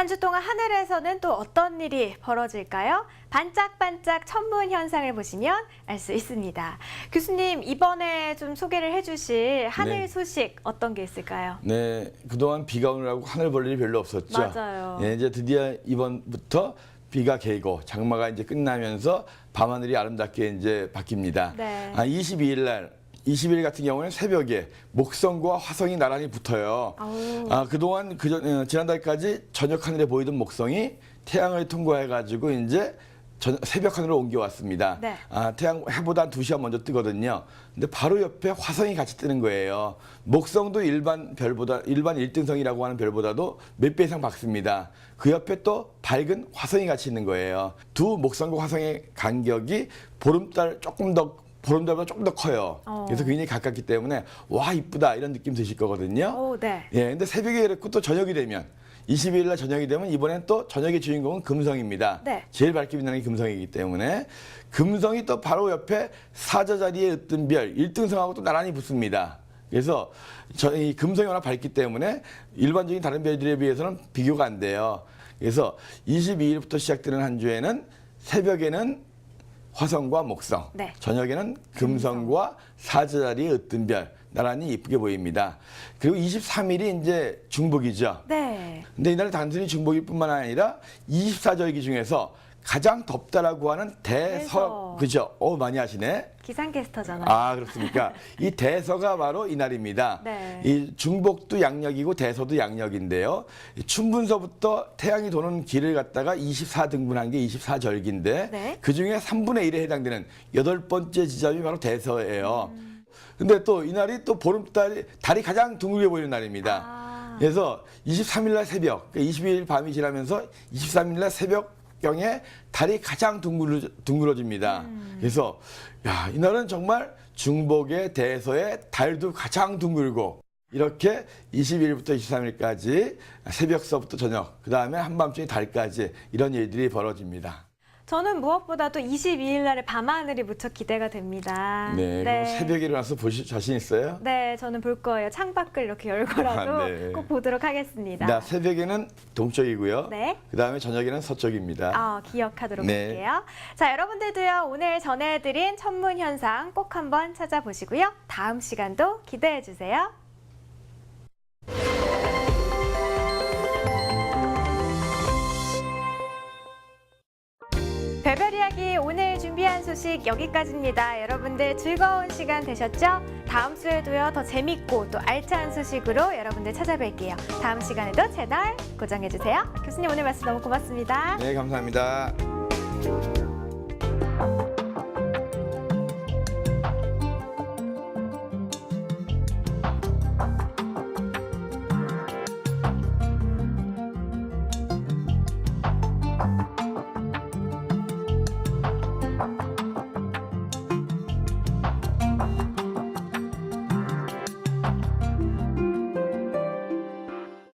한 주 동안 하늘에서는 또 어떤 일이 벌어질까요? 반짝반짝 천문 현상을 보시면 알 수 있습니다. 교수님, 이번에 좀 소개를 해주실 하늘 네. 소식 어떤 게 있을까요? 네, 그동안 비가 오느라고 하늘 볼 일이 별로 없었죠. 맞아요. 예, 이제 드디어 이번부터 비가 개고 장마가 이제 끝나면서 밤하늘이 아름답게 이제 바뀝니다. 네. 아, 22일 날 20일 같은 경우는 새벽에 목성과 화성이 나란히 붙어요. 아우. 아, 그동안 그전, 어, 지난달까지 저녁 하늘에 보이던 목성이 태양을 통과해 가지고 이제 저, 새벽 하늘로 옮겨왔습니다. 네. 아, 태양 해보다 한 2시간 먼저 뜨거든요. 근데 바로 옆에 화성이 같이 뜨는 거예요. 목성도 일반 별보다 일반 일등성이라고 하는 별보다도 몇 배 이상 밝습니다. 그 옆에 또 밝은 화성이 같이 있는 거예요. 두 목성과 화성의 간격이 보름달 조금 더 보름달보다 조금 더 커요. 어. 그래서 굉장히 가깝기 때문에 와 이쁘다 이런 느낌 드실 거거든요. 오, 네. 예, 근데 새벽에 이렇고 또 저녁이 되면 22일 날 저녁이 되면 이번엔 또 저녁의 주인공은 금성입니다. 네. 제일 밝게 빛나는 게 금성이기 때문에 금성이 또 바로 옆에 사자 자리에 있던 별 1등성하고 또 나란히 붙습니다. 그래서 저이 금성이 워낙 밝기 때문에 일반적인 다른 별들에 비해서는 비교가 안 돼요. 그래서 22일부터 시작되는 한 주에는 새벽에는 화성과 목성, 네. 저녁에는 금성과 사자 자리에 으뜬 별 나란히 이쁘게 보입니다. 그리고 23일이 이제 중복이죠. 네. 근데 이날 단순히 중복일 뿐만 아니라 24절기 중에서 가장 덥다라고 하는 대서. 대서, 그죠? 어 많이 하시네. 기상캐스터잖아요. 아, 그렇습니까? 이 대서가 바로 이날입니다. 네. 이 중복도 양력이고 대서도 양력인데요. 이 춘분서부터 태양이 도는 길을 갖다가 24등분한 게 24절기인데 네. 그 중에 3분의 1에 해당되는 여덟 번째 지점이 바로 대서예요. 근데 또 이날이 또 보름달이 달이 가장 둥글게 보이는 날입니다. 아. 그래서 23일 날 새벽, 22일 밤이 지나면서 23일 날 새벽 경에 달이 가장 둥글어, 둥글어집니다. 그래서 야, 이날은 정말 중복의 대서에 달도 가장 둥글고 이렇게 20일부터 23일까지 새벽서부터 저녁, 그 다음에 한밤중에 달까지 이런 일들이 벌어집니다. 저는 무엇보다도 22일 날의 밤하늘이 무척 기대가 됩니다. 네, 그럼 새벽에 일어나서 보실 자신 있어요? 네, 저는 볼 거예요. 창밖을 이렇게 열고라도 아, 네. 꼭 보도록 하겠습니다. 나 새벽에는 동쪽이고요. 네. 그 다음에 저녁에는 서쪽입니다. 아, 기억하도록 네. 할게요. 자, 여러분들도요, 오늘 전해드린 천문 현상 꼭 한번 찾아보시고요. 다음 시간도 기대해 주세요. 별별 이야기 오늘 준비한 소식 여기까지입니다. 여러분들 즐거운 시간 되셨죠? 다음 주에도요 더 재밌고 또 알찬 소식으로 여러분들 찾아뵐게요. 다음 시간에도 채널 고정해 주세요. 교수님 오늘 말씀 너무 고맙습니다. 네, 감사합니다.